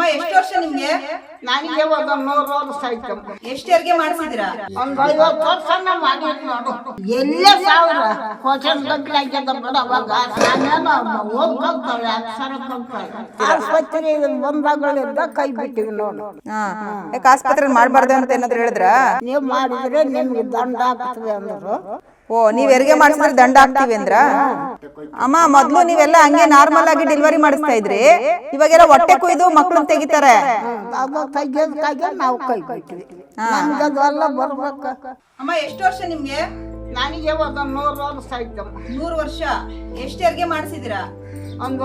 ಅಮ್ಮ ಎಷ್ಟು ವರ್ಷ ನಿಮ್ಗೆ? ನನಗೆ ಒಂದು ನೂರು ವರ್ಷ ಆಯ್ತು. ಎಷ್ಟು ಅರ್ಗೆ ಮಾಡಿಸಿದಿರಾ ಒಂದು ಐವತ್ತು ವರ್ಷನ ಮಾಡಿ ನೋಡು. ಎಲ್ಲೇ ಸಾವಿರ. ಕ್ವಶನ್ ಗಟ್ಲೆ ಆಗ್ಯದ ಬಿಡ ಅವಾಗ. ನಾನೇನು ಓದ್ಕೊಂತಾಳೆ ಅಕ್ಷರ ಕಲ್ತಾಳೆ ಆಸ್ಪತ್ರೆ ಬಂದಾಗಳಿಂದ ಕೈ ಬಿಟ್ಟಿವಿ ನೋಡು. ಯಾಕೆ ಆಸ್ಪತ್ರೆ ಮಾಡ್ಬಾರ್ದು ಅಂತ ಏನಾದ್ರು ಹೇಳಿದ್ರ? ನೀವು ಮಾಡಿದ್ರೆ ನಿಮ್ಗೆ ದಂಡ ಆಗ್ತದೆ ಅಂದರು. ಓ ನೀವ್ ಹೆರಿಗೆ ಮಾಡಿಸಿದ್ರೆ ದಂಡ ಹಾಕ್ತಿವಿ ಅಂದ್ರ? ಅಮ್ಮ ಮೊದ್ಲು ನೀವೆಲ್ಲ ಹಂಗೆ ನಾರ್ಮಲ್ ಆಗಿ ಡೆಲಿವರಿ ಮಾಡಿಸ್ತಾ ಇದ್ರಿ. ಇವಾಗೆಲ್ಲ ಹೊಟ್ಟೆ ಕುಯ್ದು ಮಕ್ಳನ್ನ ತೆಗಿತಾರೆ. ನಾವು ಕೈ ಬರ್ಬೇಕು. ಅಮ್ಮ ಎಷ್ಟು ವರ್ಷ ನಿಮ್ಗೆ? ನನಗೆ ಒಂದು ನೂರು ವರ್ಷ ಆಯ್ತು ನೂರು ವರ್ಷ. ಎಷ್ಟು ಹೆರಿಗೆ ಮಾಡಿಸಿದಿರಾ ಒಂದು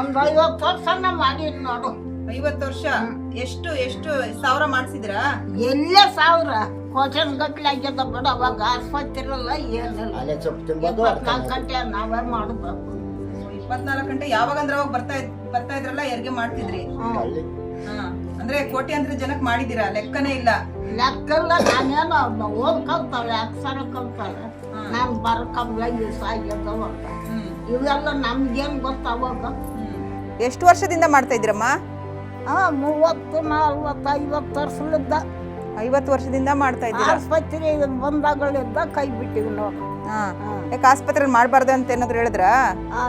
ಒಂದು ಐವತ್ತು ವರ್ಷನ ಮಾಡಿ ನೋಡು. ಐವತ್ತು ವರ್ಷ. ಎಷ್ಟು ಎಷ್ಟು ಸಾವಿರ ಮಾಡಿಸಿದ್ರಾ ಎಲ್ಲ ಸಾವಿರ. ಕ್ವಶನ್ ಗಟ್ಲೆ ಆಗ್ಯದ ಬಿಡ ಅವಾಗ ಆಸ್ಪತ್ರೆ ಇಲ್ಲ. ಏನಿಲ್ಲ ಇಪ್ಪತ್ನಾಲ್ಕು ಗಂಟೆ ನಾವೇ ಮಾಡಬೇಕು. ಇಪ್ಪತ್ನಾಲ್ಕು ಗಂಟೆ ಯಾವಾಗ ಅಂದ್ರೆ ಅವಾಗ ಬರ್ತಾ ಇದ್ ಬರ್ತಾ ಇದ್ರಲ್ಲ ಯಾರಿಗೆ ಮಾಡ್ತಿದ್ರಿ? ಹಾ. ಅಂದ್ರೆ ಕೋಟ್ಯಾಂತರ ಜನಕ್ ಮಾಡಿದೀರಾ ಲೆಕ್ಕನೇ ಇಲ್ಲ. ಲೆಕ್ಕಲ್ಲ ನಾನೇನೋ ಓದ್ಕೊಂತಾಳೆ ಅಕ್ಷರ ಕಲ್ತಾಳೆ. ನಾನು ಬರ್ಕಂಬ್ಲ ದಿವಸ ಆಗ್ಯದವ ಹ್ಮ್. ಇವೆಲ್ಲ ನಮ್ಗೇನು ಗೊತ್ತಾವಾಗ. ಎಷ್ಟು ವರ್ಷದಿಂದ ಮಾಡ್ತಾ ಇದ್ರಮ್ಮ ಹಾ ಮೂವತ್ತು ನಲ್ವತ್ತು ಐವತ್ತು ವರ್ಷಲಿದ್ದ ಐವತ್ತು ವರ್ಷದಿಂದ ಮಾಡ್ತಾ ಇದ್ದೀರಾ? ಆಸ್ಪತ್ರೆ ಬಂದಾಗಳಿಂದ ಕೈ ಬಿಟ್ಟಿವಿ ನಾವು ಹಾಂ. ಯಾಕೆ ಆಸ್ಪತ್ರೆ ಮಾಡಬಾರ್ದು ಅಂತ ಏನಾದ್ರು ಹೇಳಿದ್ರ?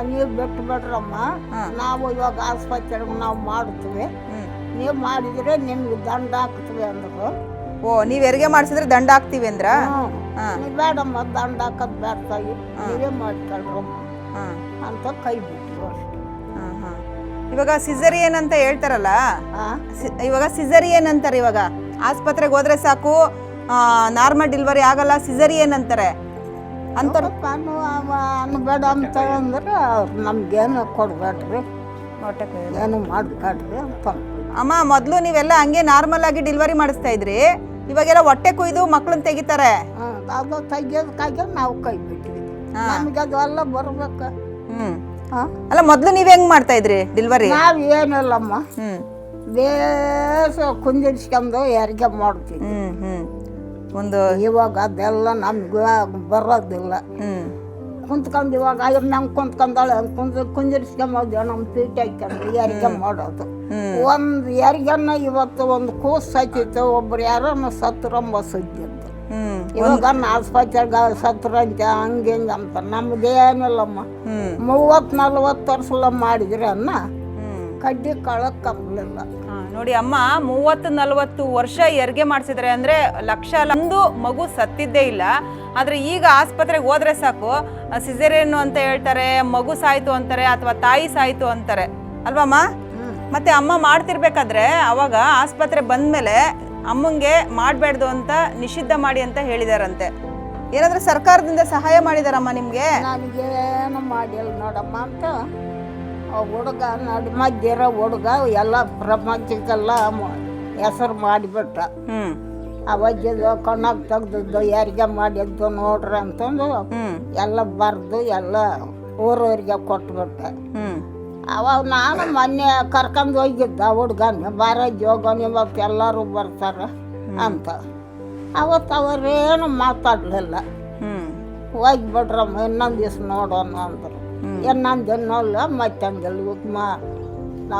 ನೀವು ಬಿಟ್ಟು ಬಿಡ್ರಮ್ಮ ನಾವು ಇವಾಗ ಆಸ್ಪತ್ರೆಗೆ ನಾವು ಮಾಡ್ತೀವಿ ನೀವು ಮಾಡಿದ್ರೆ ನಿಮ್ಗೆ ದಂಡ ಹಾಕ್ತೀವಿ ಅಂದ್ರು. ಓ ನೀವ್ ಹೆರಿಗೆ ಮಾಡಿಸಿದ್ರೆ ದಂಡ ಹಾಕ್ತೀವಿ ಅಂದ್ರ? ಬೇಡಮ್ಮ ದಂಡ ಹಾಕೋದು ಬೇಡ್ತಾಯಿ ನೀವೇ ಮಾಡ್ಕೊಳ್ರಮ್ಮ ಅಂತ ಕೈ ಬಿಟ್ಟು ಅಷ್ಟೇ. ಇವಾಗ ಸಿಸರಿಯನ್ ಅಂತ ಹೇಳ್ತಾರಲ್ಲ? ಇವಾಗ ಸಿಸರಿಯನ್ ಅಂತಾರೆ ಇವಾಗ. ಆಸ್ಪತ್ರೆಗೆ ಹೋದ್ರೆ ಸಾಕು ನಾರ್ಮಲ್ ಡೆಲಿವರಿ ಆಗಲ್ಲ ಸಿಸರಿಯನ್ ಅಂತಾರೆ. ಅಂತಾರ ಅನ್ಬೇಡ ಅಂತ ಅಂದ್ರೆ ಅವ್ರು ನಮ್ಗೇನು ಕೊಡ್ಬೇಡ್ರಿ. ಏನು ಮಾಡಬೇಡ್ರಿ ಅಂತ. ಅಮ್ಮ ಮೊದಲು ನೀವೆಲ್ಲ ಹಂಗೆ ನಾರ್ಮಲ್ ಆಗಿ ಡೆಲಿವರಿ ಮಾಡಿಸ್ತಾ ಇದ್ರಿ. ಇವಾಗೆಲ್ಲ ಹೊಟ್ಟೆ ಕುಯ್ದು ಮಕ್ಳನ್ನ ತೆಗಿತಾರೆ. ಅದು ತೆಗಿಯೋದಕ್ಕಾಗಿ ನಾವು ಕೈ ಬಿಟ್ವಿ. ನಮ್ಗೆ ಅದು ಎಲ್ಲ ಬರ್ಬೇಕು. ಹ್ಮ್. ಹಾ? ಅಲ್ಲ ಮೊದಲು ನೀವ್ ಹೆಂಗ್ ಮಾಡ್ತಾ ಇದ್ರಿ ಡೆಲಿವರಿ ನಾವ್ ಏನಿಲ್ಲಮ್ಮ. ಹ್ಮ್. ಬೇಸ ಕುಂದಿರ್ಸ್ಕೊಂಡು ಹೆರಿಗೆ ಮಾಡ್ತೀವಿ ಒಂದು ಇವಾಗ ಅದೆಲ್ಲ ನಮ್ಗೆ ಬರೋದಿಲ್ಲ. ಕುಂತ್ಕೊಂಡು ಇವಾಗ ಐದು ನಂಗೆ ಕುಂತ್ಕೊಂಡಾಳೆ ಕುಂದ್ ಕುಂದಿರ್ಸ್ಕೊಂಬೋದು ನಮ್ಮ ಪೀಠ ಹಾಕ್ಕೊಂಡು ಹೆರಿಗೆ ಮಾಡೋದು. ಒಂದು ಹೆರಿಗೆನ ಇವತ್ತು ಒಂದು ಕೂಸು ಸಾಕಿತ್ತು ಒಬ್ರು ಯಾರನ್ನ ಸತ್ತರಂಬ ಸುದ್ದಿದ್ದು ಇವಾಗ ಆಸ್ಪತ್ರೆಗೆ ಸತ್ರಂತ ಹಂಗೆ ಹಿಂಗೆ ಅಂತ. ನಮ್ದೇನಿಲ್ಲಮ್ಮ. ಮೂವತ್ತು ನಲ್ವತ್ತು ವರ್ಷ ಮಾಡಿದ್ರೆ ಅನ್ನ ಕಡ್ಡಿ ಕಳಕ್ಕಂಬಲಿಲ್ಲ ಹಾ, ನೋಡಿ ಅಮ್ಮ ಮೂವತ್ತು ನಲವತ್ತು ವರ್ಷ ಹೆರಿಗೆ ಮಾಡಿಸಿದ್ರೆ ಅಂದ್ರೆ ಲಕ್ಷ ಒಂದು ಮಗು ಸತ್ತಿದ್ದೇ ಇಲ್ಲ. ಆದ್ರೆ ಈಗ ಆಸ್ಪತ್ರೆಗೆ ಹೋದ್ರೆ ಸಾಕು. ಸಿಸೇರಿಯನ್ ಅಂತ ಹೇಳ್ತಾರೆ ಮಗು ಸಾಯ್ತು ಅಂತಾರೆ ಅಥವಾ ತಾಯಿ ಸಾಯ್ತು ಅಂತಾರೆ. ಅಲ್ವಮ್ಮ ಮತ್ತೆ ಅಮ್ಮ ಮಾಡ್ತಿರ್ಬೇಕಾದ್ರೆ ಅವಾಗ ಆಸ್ಪತ್ರೆ ಬಂದ್ಮೇಲೆ ಅಮ್ಮಂಗೆ ಮಾಡಬೇಡ್ದು ಅಂತ ನಿಷಿದ್ಧ ಮಾಡಿ ಅಂತ ಹೇಳಿದಾರಂತೆ. ಏನಾದ್ರೂ ಸರ್ಕಾರದಿಂದ ಸಹಾಯ ಮಾಡಿದಾರಮ್ಮ ನಿಮ್ಗೆ? ನನಗೇನು ಮಾಡಿಲ್ಲ ನೋಡಮ್ಮ ಅಂತ. ಆ ಹುಡುಗ ನಡು ಮಧ್ಯರ ಹುಡುಗ ಎಲ್ಲ ಪ್ರಪಂಚಕ್ಕೆಲ್ಲ ಹೆಸರು ಮಾಡಿಬಿಟ್ಟ. ಅವಜ್ಜದು ಕಣ್ಣಾಗ ತೆಗ್ದದ್ದು ಯಾರಿಗೆ ಮಾಡಿದ್ದು ನೋಡ್ರಿ ಅಂತಂದು ಎಲ್ಲ ಬರೆದು ಎಲ್ಲ ಊರವ್ರಿಗೆ ಕೊಟ್ಬಿಟ್ಟೆ. ಅವಾಗ ನಾನು ಮೊನ್ನೆ ಕರ್ಕೊಂಡು ಹೋಗಿದ್ದ ಹುಡ್ಗನ ಬಾರ ಜೋಗ ಇವತ್ತು ಎಲ್ಲರೂ ಬರ್ತಾರೆ ಅಂತ. ಅವತ್ತು ಅವರೇನು ಮಾತಾಡಲಿಲ್ಲ. ಹೋಗ್ಬಿಟ್ರಮ್ಮ ಇನ್ನೊಂದು ದಿವ್ಸ ನೋಡೋಣ ಅಂದರು. ಇನ್ನೊಂದು ನೋಲ್ಲ ಮತ್ತಂಗಲ್ ಉಗ್ಮ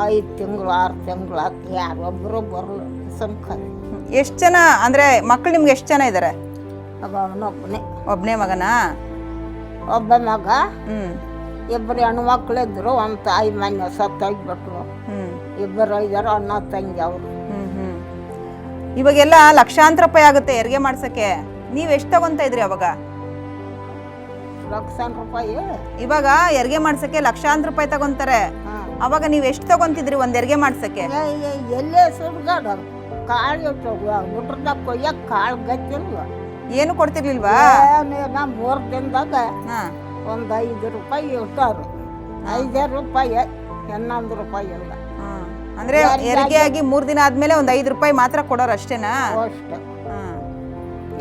ಐದು ತಿಂಗಳು ಆರು ತಿಂಗಳು ಯಾರೊಬ್ಬರು ಬರಲ್ಲ ಸಂಖರಿ ಎಷ್ಟು ಜನ ಅಂದರೆ ಮಕ್ಕಳು ನಿಮ್ಗೆ ಎಷ್ಟು ಜನ ಇದ್ದಾರೆ ಒಬ್ಬನೇ ಒಬ್ಬನೇ ಮಗನ? ಒಬ್ಬ ಮಗ ಹ್ಞೂ ಇಬ್ಬರು ಹೆಣ್ಮಕ್ಳಿದ್ರು ಒಂದು ತಾಯಿ ಮನೆ ಸತ್ತೋಗ್ಬಿಟ್ರು ಇಬ್ಬರು ಇದ್ದಾರೆ ಅಣ್ಣ ತಂಗಿ ಅವರು. ಇವಾಗೆಲ್ಲ ಲಕ್ಷಾಂತರ ರೂಪಾಯಿ ಆಗುತ್ತೆ ಹೆರಿಗೆ ಮಾಡ್ಸೋಕ್ಕೆ? ನೀವು ಎಷ್ಟು ತಗೊಂತ ಇದ್ರಿ ಅವಾಗ? ಲಕ್ಷಾಂತರ ರೂಪಾಯಿ ಇವಾಗ ಹೆರಿಗೆ ಮಾಡ್ಸಕ್ಕೆ ಲಕ್ಷಾಂತರ ರೂಪಾಯಿ ತಗೊಂತಾರೆ ಅವಾಗ ನೀವ್ ಎಷ್ಟು ತಗೊಂತಿದ್ರಿ ಒಂದ್ ಹೆರಿಗೆ ಮಾಡ್ಸಕ್ಕೆ? ಎಲ್ಲೇ ಸುಡ್ಗಾಡ. ಕಾಳು ಗುಡ್ರದಾಗ ಕೊಯ್ಯಕ್ಕೆ ಕಾಳು ಗತ್ತಿಲ್ವ ಏನು ಕೊಡ್ತಿರ್ಲಿಲ್ವಾ? ನಾ ಮೂರು ದಿನದಾಗ ಒಂದ್ ಐದು ರೂಪಾಯಿ ಇಟ್ಟಾರು ಐದಾರು ರೂಪಾಯಿ ಹನ್ನೊಂದು ರೂಪಾಯಿ ಇಲ್ಲ. ಅಂದ್ರೆ ಹೆರಿಗೆ ಆಗಿ ಮೂರ್ ದಿನ ಆದ್ಮೇಲೆ ಒಂದ್ ಐದು ರೂಪಾಯಿ ಮಾತ್ರ ಕೊಡೋರು ಅಷ್ಟೇನಾ? ಅಷ್ಟೇ.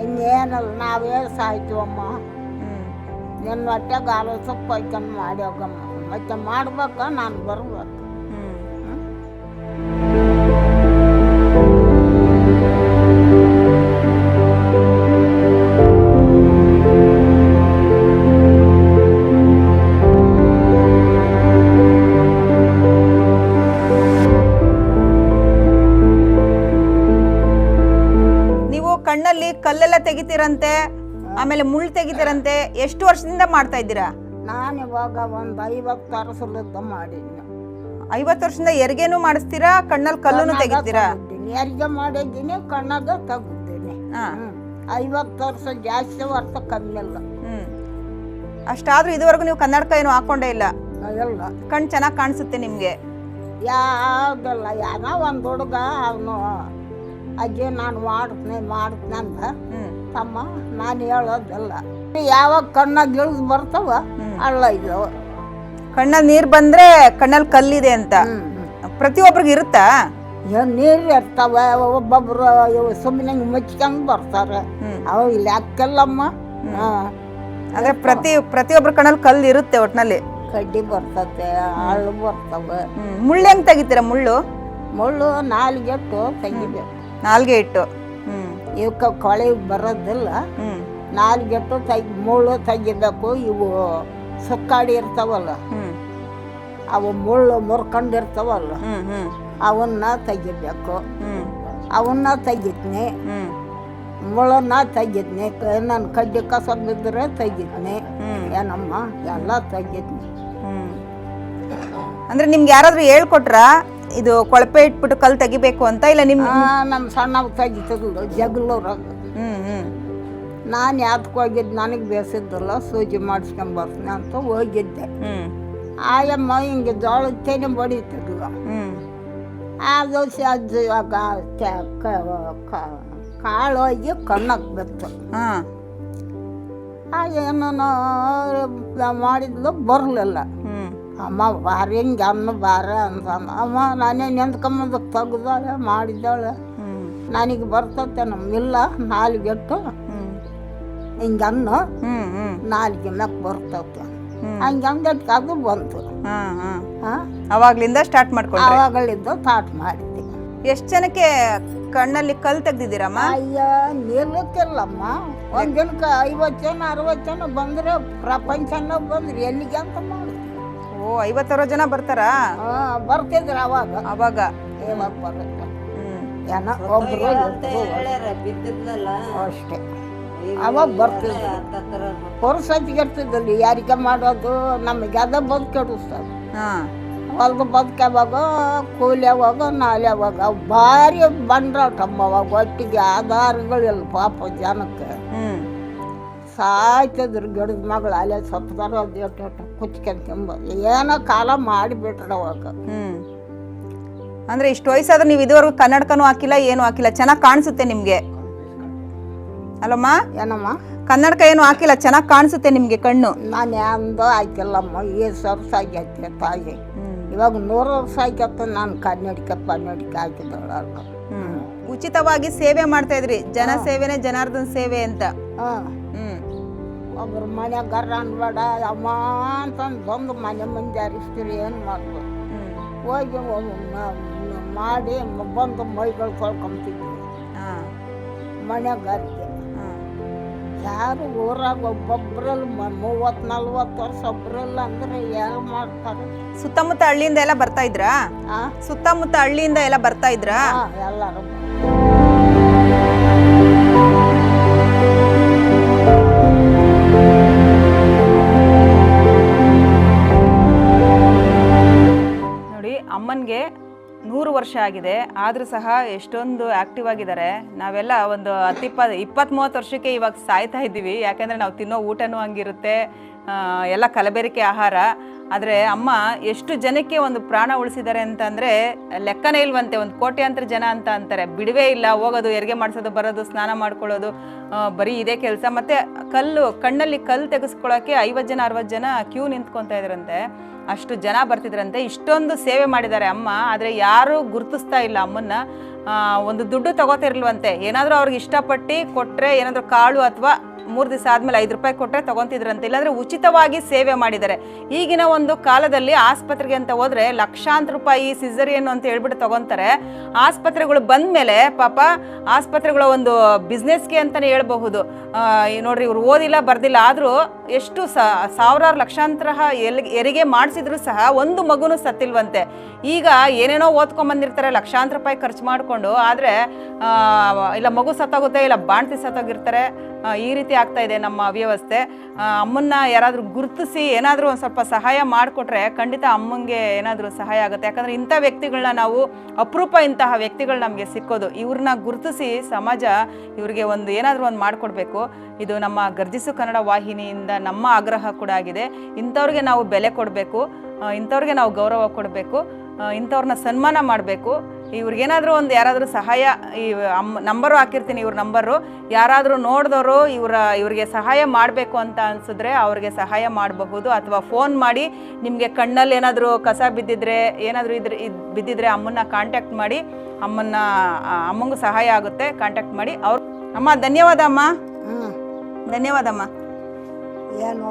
ಇನ್ನೇನಲ್ಲ ನಾವೇ ಸಾಯ್ತೀವಮ್ಮ. ನನ್ನ ಹೊಟ್ಟೆಗೆ ಆಲೋ ಸೊಪ್ಪು ಹೋಯ್ಕೊಂಡು ಮಾಡಿ ಹೋಗಮ್ಮ. ಮತ್ತೆ ಮಾಡ್ಬೇಕ ನಾನು ಬರ್ಬೇಕು. ಕಣ್ಣಲ್ಲಿ ಕಲ್ಲೆಲ್ಲ ತೆಗಿತೀರಂತೆ. ಆಮೇಲೆ ಮುಳ್ಳು ತೆಗಿತಾರಂತೆ ಎಷ್ಟು ವರ್ಷದಿಂದ ಮಾಡ್ತಾ ಇದ್ದೀರಾ? ನಾನು ಇವಾಗ ಒಂದು ಐವತ್ತು ವರ್ಷದ ಮಾಡೀನಿ ಐವತ್ತು ವರ್ಷದಿಂದ ಎರಿಗೆನೂ ಮಾಡಿಸ್ತೀರಾ ಕಣ್ಣಲ್ಲಿ ಕಲ್ಲುನು ತೆಗಿತೀರಾ? ಎರಿಗೆ ಮಾಡಿದ್ದೀನಿ ಕಣ್ಣಾಗ ತೆಗಿದ್ದೀನಿ ಐವತ್ತು ವರ್ಷ ಜಾಸ್ತಿ ವರ್ಷ ಕಮ್ಮಿ ಅಲ್ಲ ಅಷ್ಟಾದ್ರೂ ಇದುವರೆಗೂ ನೀವು ಕನ್ನಡಕ ಏನು ಹಾಕೊಂಡೇ ಇಲ್ಲ? ಕಣ್ಣು ಕಣ್ ಚೆನ್ನಾಗಿ ಕಾಣಿಸುತ್ತೆ ನಿಮಗೆ? ಯಾವ್ದಲ್ಲ ಏನೋ ಒಂದು ಹುಡುಗ ಅವನು ಅಜ್ಜಿ ನಾನು ಮಾಡ್ತೀನಿ ಮಾಡ್ತೀನಿ ಅಂತ ತಮ್ಮ ನಾನು ಹೇಳೋದಲ್ಲ. ಯಾವಾಗ ಕಣ್ಣಾಗ ಇಳಿದು ಬರ್ತವ ಹಳ್ಳ ಇದು ಕಣ್ಣಲ್ಲಿ ನೀರು ಬಂದ್ರೆ ಕಣ್ಣಲ್ಲಿ ಕಲ್ಲಿದೆ ಅಂತ. ಪ್ರತಿಯೊಬ್ಬರಿಗೆ ಇರುತ್ತಾ? ನೀರು ಇರ್ತಾವ ಒಬ್ಬೊಬ್ರು ಸುಮ್ಮನೆ ಮುಚ್ಕೊಂಡು ಬರ್ತಾರೆ. ಅವ ಇಲ್ಲಿ ಅಕ್ಕಲ್ಲಮ್ಮ ಹಾಂ. ಅಂದ್ರೆ ಪ್ರತಿ ಪ್ರತಿಯೊಬ್ಬರ ಕಣ್ಣಲ್ಲಿ ಕಲ್ಲು ಇರುತ್ತೆ ಒಟ್ನಲ್ಲಿ? ಕಡ್ಡಿ ಬರ್ತತೆ ಹಳ್ಳು ಬರ್ತವೆ. ಮುಳ್ಳು ಹೆಂಗ್ ತೆಗಿತೀರ ಮುಳ್ಳು? ಮುಳ್ಳು ನಾಲ್ಗೆಟ್ಟು ತೆಗಿಬೇಕು. ನಾಲ್ಗೆ ಇಟ್ಟು. ಇವಕ್ಕೆ ಕೊಳೆ ಬರೋದಿಲ್ಲ. ನಾಲ್ಕು ನಾಲ್ಗೆಟ್ಟು ತೆಗಿ ಮುಳ್ಳು ತೆಗಿಬೇಕು ಇವು ಸುಕ್ಕಾಡಿ ಇರ್ತಾವಲ್ಲ. ಅವು ಮುಳ್ಳು ಮುರ್ಕೊಂಡಿರ್ತಾವಲ್ಲ. ಅವನ್ನ ತೆಗಿಬೇಕು. ಅವನ್ನ ತೆಗಿತೀನಿ. ಹ್ಮ್. ಮುಳ್ಳನ್ನ ತೆಗಿದ್ನಿ ನನ್ನ ಕಡ್ಡಿ ಕಸ ಬಿದ್ದರೆ ತೆಗಿದ್ನಿ ಏನಮ್ಮ? ಎಲ್ಲ ತೆಗಿದ್ನಿ ಅಂದ್ರೆ ನಿಮ್ಗೆ ಯಾರಾದ್ರೂ ಹೇಳ್ಕೊಟ್ರಾ? ಇದು ಕೊಳಪೆ ಇಟ್ಬಿಟ್ಟು ಕಲ್ ತೆಗಿಬೇಕು ಅಂತ ಇಲ್ಲ ನಿಮ್ಮ ನಮ್ಮ ತೆಗಿ ತೆಗಿತಿದ್ಲು ಜಗಳೂರಾಗ ಹ್ಮ್ ಹ್ಮ್. ನಾನು ಯಾತಕ್ಕೆ ಹೋಗಿದ್ದು ನನಗೆ ಬೇಸಿದ್ದಲ್ಲ ಸೂಜಿ ಮಾಡಿಸ್ಕೊಂಬರ್ತೀನಿ ಅಂತ ಹೋಗಿದ್ದೆ. ಹ್ಮ್. ಆಯಮ್ಮ ಹಿಂಗೆ ಜೋಳದ ತೆನೆ ಬಡಿತಿದ್ಲು. ಆ ದೋಸೆ ಅದು ಕ- ಕಾಳು ಹೋಗಿ ಕಣ್ಣಕ್ಕೆ ಬಿತ್ತು. ಹಾಂ. ಆ ಏನೋ ಮಾಡಿದ್ಲು ಬರಲಿಲ್ಲ. ಅಮ್ಮ ಬಾರಿ ಹಿಂಗೆ ಅನ್ನ ಬಾರ ಅಂತ ಅಮ್ಮ ನಾನೇ ನೆಂದ್ಕೊಂಬಂದು ತೆಗ್ದಾಳೆ ಮಾಡಿದ್ದಾಳೆ. ನನಗೆ ಬರ್ತತೆ ನಮ್ಮಿಲ್ಲ ನಾಲ್ಗೆಟ್ಟು ಹಿಂಗೆ ಅನ್ನ ನಾಲ್ಗೆ ಮ್ಯಾಕ್ ಬರ್ತತೆ. ಹಂಗೆ ಅಂದಕ್ಕೆ ಅದು ಬಂತು. ಅವಾಗ್ಲಿಂದ ಸ್ಟಾರ್ಟ್ ಮಾಡ್ಕೊಂಡ್ರಿ? ಆವಾಗಳಿದ್ದು ತಾಟ್ ಮಾಡಿದ್ದೆ. ಎಷ್ಟು ಜನಕ್ಕೆ ಕಣ್ಣಲ್ಲಿ ಕಲ್ ತೆಗ್ದಿದ್ದೀರಮ್ಮ? ಅಯ್ಯ ನಿಲ್ಲಕ್ಕಿಲ್ಲಮ್ಮ ಒಂದು ದಿನಕ್ಕೆ ಐವತ್ತು ಜನ ಅರವತ್ತು ಜನ ಬಂದ್ರೆ ಪ್ರಪಂಚನ ಬಂದ್ರೆ ಎಲ್ಲಿಗೆ ಅಂತ ಮಾಡಿದ್ವಿ ಓ ಐವತ್ತಾರು ಜನ ಬರ್ತಾರಾ? ಆ, ಬರ್ತಿದ್ರು ಅವಾಗ. ಅವಾಗ. ಇವಾಗ ಏನೋ ಒಬ್ರು ಇಬ್ರು ಅಷ್ಟೇ. ಅವಾಗ ಬರ್ತಿದ್ರು. ಪುರುಸತ್ತಿಗೆ ಇರ್ತಿದ್ದಲ್ಲಿ ಯಾರಿಗೆ ಮಾಡೋದು ನಮಗೆ ಅದ ಬದುಕಿಡಿಸ್ತದೆ ಹಾ. ಹೊಲ್ದು ಬದುಕವಾಗ ಕೂಲಿ ಯಾವಾಗ ನಾಳೆ ಯಾವಾಗ ಅವು ಭಾರಿ ಬಂಡ್ರಾಟಮ್ಮ ಅವಾಗ ಒಟ್ಟಿಗೆ ಆಧಾರಗಳಿಲ್ಲ ಪಾಪ ಜನಕ್ಕೆ. ಸಾಯ್ತಿದ್ರು ಗಿಡದ ಮಗಳು ಅಲ್ಲೇ ಸತ್ತಾರ ಅದು ಕುಚ್ಕೊಂಡ್ ಏನೋ ಕಾಲ ಮಾಡಿಬಿಟ್ರ ಅವಾಗ. ಹ್ಮ್. ಅಂದ್ರೆ ಇಷ್ಟು ವಯಸ್ಸಾದ್ರೆ ನೀವು ಇದುವರೆಗೂ ಕನ್ನಡಕನೂ ಹಾಕಿಲ್ಲ ಏನು ಹಾಕಿಲ್ಲ. ಚೆನ್ನಾಗಿ ಕಾಣಿಸುತ್ತೆ ನಿಮಗೆ. ಅಲ್ಲಮ್ಮ? ಏನಮ್ಮ? ಕನ್ನಡಕ ಏನು ಹಾಕಿಲ್ಲ ಚೆನ್ನಾಗಿ ಕಾಣಿಸುತ್ತೆ ನಿಮಗೆ ಕಣ್ಣು. ನಾನು ಅಂದು ಆಯ್ತಿಲ್ಲಮ್ಮ ಏಸು ವರ್ಷ ಆಗೈತೆ ತಾಯಿ. ಇವಾಗ ನೂರು ವರ್ಷ ಆಗೈತೆ ನಾನು ಕನ್ನಡಿಕ ಕನ್ನಡಿಕ ಹಾಕಿದಳು ಹ್ಮ್. ಉಚಿತವಾಗಿ ಸೇವೆ ಮಾಡ್ತಾ ಇದ್ರಿ. ಜನ ಸೇವೆನೇ ಜನಾರ್ದನ್ ಸೇವೆ ಅಂತ. ಹಾಂ ಮನೆ ಗರ್ರ ಅನ್ಬೇಡ. ಅಮ್ಮ ಅಂತಂದು ಬಂದು ಮನೆ ಮುಂದೆ ಅರಿಸ್ತೀರಿ ಏನು ಮಾಡ್ಬೋದು ಹೋಗಿ ಮಾಡಿ ಬಂದು ಮೈಗಳು ತೊಳ್ಕೊಂತಿದ್ವಿ. ಮನೆ ಮನೆಗಾರಿಗೆ ಯಾರು ಊರಾಗ ಒಬ್ಬೊಬ್ರಲ್ಲಿ ಮೂವತ್ತು ನಲ್ವತ್ತು ವರ್ಷ ಒಬ್ರಲ್ಲ ಅಂದ್ರೆ ಯಾರು ಮಾಡ್ತಾರೆ? ಸುತ್ತಮುತ್ತ ಹಳ್ಳಿಯಿಂದ ಎಲ್ಲ ಬರ್ತಾ ಇದ್ರಾ? ಸುತ್ತಮುತ್ತ ಹಳ್ಳಿಯಿಂದ ಎಲ್ಲ ಬರ್ತಾ ಇದ್ರಾ? ಎಲ್ಲರೂ ಅಮ್ಮನಿಗೆ ನೂರು ವರ್ಷ ಆಗಿದೆ, ಆದರೂ ಸಹ ಎಷ್ಟೊಂದು ಆ್ಯಕ್ಟಿವ್ ಆಗಿದ್ದಾರೆ. ನಾವೆಲ್ಲ ಒಂದು ಹತ್ತಿಪ್ಪ ಇಪ್ಪತ್ತ್ ಮೂವತ್ತು ವರ್ಷಕ್ಕೆ ಇವಾಗ ಸಾಯ್ತಾ ಇದ್ದೀವಿ. ಯಾಕಂದರೆ ನಾವು ತಿನ್ನೋ ಊಟನೂ ಹಂಗಿರುತ್ತೆ. ಎಲ್ಲ ಕಲಬೆರಕೆ ಆಹಾರ. ಆದರೆ ಅಮ್ಮ ಎಷ್ಟು ಜನಕ್ಕೆ ಒಂದು ಪ್ರಾಣ ಉಳಿಸಿದ್ದಾರೆ ಅಂತಂದರೆ ಲೆಕ್ಕನೇ ಇಲ್ವಂತೆ, ಒಂದು ಕೋಟ್ಯಾಂತರ ಜನ ಅಂತ ಅಂತಾರೆ. ಬಿಡುವೇ ಇಲ್ಲ, ಹೋಗೋದು ಹೆರಿಗೆ ಮಾಡಿಸೋದು, ಬರೋದು, ಸ್ನಾನ ಮಾಡ್ಕೊಳ್ಳೋದು ಬರೀ ಇದೇ ಕೆಲಸ. ಮತ್ತು ಕಲ್ಲು, ಕಣ್ಣಲ್ಲಿ ಕಲ್ಲು ತೆಗೆಸ್ಕೊಳ್ಳೋಕ್ಕೆ ಐವತ್ತು ಜನ, ಅರವತ್ತು ಜನ ಕ್ಯೂ ನಿಂತ್ಕೊತಾ ಇದ್ರಂತೆ. ಅಷ್ಟು ಜನ ಬರ್ತಿದ್ರಂತೆ. ಇಷ್ಟೊಂದು ಸೇವೆ ಮಾಡಿದ್ದಾರೆ ಅಮ್ಮ. ಆದರೆ ಯಾರೂ ಗುರುತಿಸ್ತಾ ಇಲ್ಲ ಅಮ್ಮನ್ನ. ಒಂದು ದುಡ್ಡು ತಗೋತಿರ್ಲ್ವಂತೆ. ಏನಾದರೂ ಅವ್ರಿಗೆ ಇಷ್ಟಪಟ್ಟು ಕೊಟ್ಟರೆ ಏನಾದರೂ ಕಾಳು ಅಥವಾ ಮೂರು ದಿವಸ ಆದಮೇಲೆ ಐದು ರೂಪಾಯಿ ಕೊಟ್ಟರೆ ತಗೊತಿದ್ರಂತೆ. ಇಲ್ಲಾಂದರೆ ಉಚಿತವಾಗಿ ಸೇವೆ ಮಾಡಿದ್ದಾರೆ. ಈಗಿನ ಒಂದು ಕಾಲದಲ್ಲಿ ಆಸ್ಪತ್ರೆಗೆ ಅಂತ ಹೋದರೆ ಲಕ್ಷಾಂತರ ರೂಪಾಯಿ ಸಿಸರಿಯನ್ನು ಅಂತ ಹೇಳ್ಬಿಟ್ಟು ತಗೊತಾರೆ. ಆಸ್ಪತ್ರೆಗಳು ಬಂದ ಮೇಲೆ ಪಾಪ ಆಸ್ಪತ್ರೆಗಳ ಒಂದು ಬಿಸ್ನೆಸ್ಗೆ ಅಂತಲೇ ಹೇಳ್ಬಹುದು. ನೋಡ್ರಿ ಇವ್ರು ಓದಿಲ್ಲ, ಬರ್ದಿಲ್ಲ, ಆದರೂ ಎಷ್ಟು ಸಾವಿರಾರು ಲಕ್ಷಾಂತರ ಎಲ್ ಹೆರಿಗೆ ಮಾಡಿಸಿದ್ರು ಸಹ ಒಂದು ಮಗುನೂ ಸತ್ತಿಲ್ವಂತೆ. ಈಗ ಏನೇನೋ ಓದ್ಕೊಂಬಂದಿರ್ತಾರೆ ಲಕ್ಷಾಂತರ ರೂಪಾಯಿ ಖರ್ಚು ಮಾಡಿಕೊಂಡು, ಆದರೆ ಇಲ್ಲ ಮಗು ಸತ್ತೋಗುತ್ತೆ, ಇಲ್ಲ ಬಾಣ್ತಿ ಸತ್ತೋಗಿರ್ತಾರೆ ಈ ರೀತಿ ಆಗ್ತಾ ಇದೆ ನಮ್ಮ ಅವ್ಯವಸ್ಥೆ. ಅಮ್ಮನ್ನ ಯಾರಾದರೂ ಗುರುತಿಸಿ ಏನಾದರೂ ಒಂದು ಸ್ವಲ್ಪ ಸಹಾಯ ಮಾಡಿಕೊಟ್ರೆ ಖಂಡಿತ ಅಮ್ಮಂಗೆ ಏನಾದರೂ ಸಹಾಯ ಆಗುತ್ತೆ. ಯಾಕಂದರೆ ಇಂಥ ವ್ಯಕ್ತಿಗಳನ್ನ ನಾವು ಅಪರೂಪ ಇಂತಹ ವ್ಯಕ್ತಿಗಳು ನಮಗೆ ಸಿಕ್ಕೋದು. ಇವ್ರನ್ನ ಗುರುತಿಸಿ ಸಮಾಜ ಇವ್ರಿಗೆ ಒಂದು ಏನಾದರೂ ಒಂದು ಮಾಡಿಕೊಡ್ಬೇಕು. ಇದು ನಮ್ಮ ಗರ್ಜಿಸು ಕನ್ನಡ ವಾಹಿನಿಯಿಂದ ನಮ್ಮ ಆಗ್ರಹ ಕೂಡ ಆಗಿದೆ. ಇಂಥವ್ರಿಗೆ ನಾವು ಬೆಲೆ ಕೊಡಬೇಕು ಇಂಥವ್ರಿಗೆ ನಾವು ಗೌರವ ಕೊಡಬೇಕು ಇಂಥವ್ರನ್ನ ಸನ್ಮಾನ ಮಾಡಬೇಕು. ಇವ್ರಿಗೇನಾದರೂ ಒಂದು ಯಾರಾದರೂ ಸಹಾಯ, ಈ ಅಮ್ಮ ನಂಬರು ಹಾಕಿರ್ತೀನಿ ಇವ್ರ ನಂಬರು. ಯಾರಾದರೂ ನೋಡಿದವರು ಇವರ, ಇವರಿಗೆ ಸಹಾಯ ಮಾಡಬೇಕು ಅಂತ ಅನ್ಸಿದ್ರೆ ಅವ್ರಿಗೆ ಸಹಾಯ ಮಾಡಬಹುದು ಅಥವಾ ಫೋನ್ ಮಾಡಿ ನಿಮಗೆ ಕಣ್ಣಲ್ಲಿ ಏನಾದರೂ ಕಸ ಬಿದ್ದಿದ್ರೆ, ಏನಾದರೂ ಇದ್ರೆ, ಇದು, ಬಿದ್ದಿದ್ರೆ ಅಮ್ಮನ್ನ ಕಾಂಟ್ಯಾಕ್ಟ್ ಮಾಡಿ, ಅಮ್ಮನ್ನ ಅಮ್ಮಂಗೂ ಸಹಾಯ ಆಗುತ್ತೆ ಕಾಂಟ್ಯಾಕ್ಟ್ ಮಾಡಿ. ಅವ್ರು ಅಮ್ಮ, ಧನ್ಯವಾದ ಅಮ್ಮ. ಧನ್ಯವಾದಮ್ಮ. ಏನು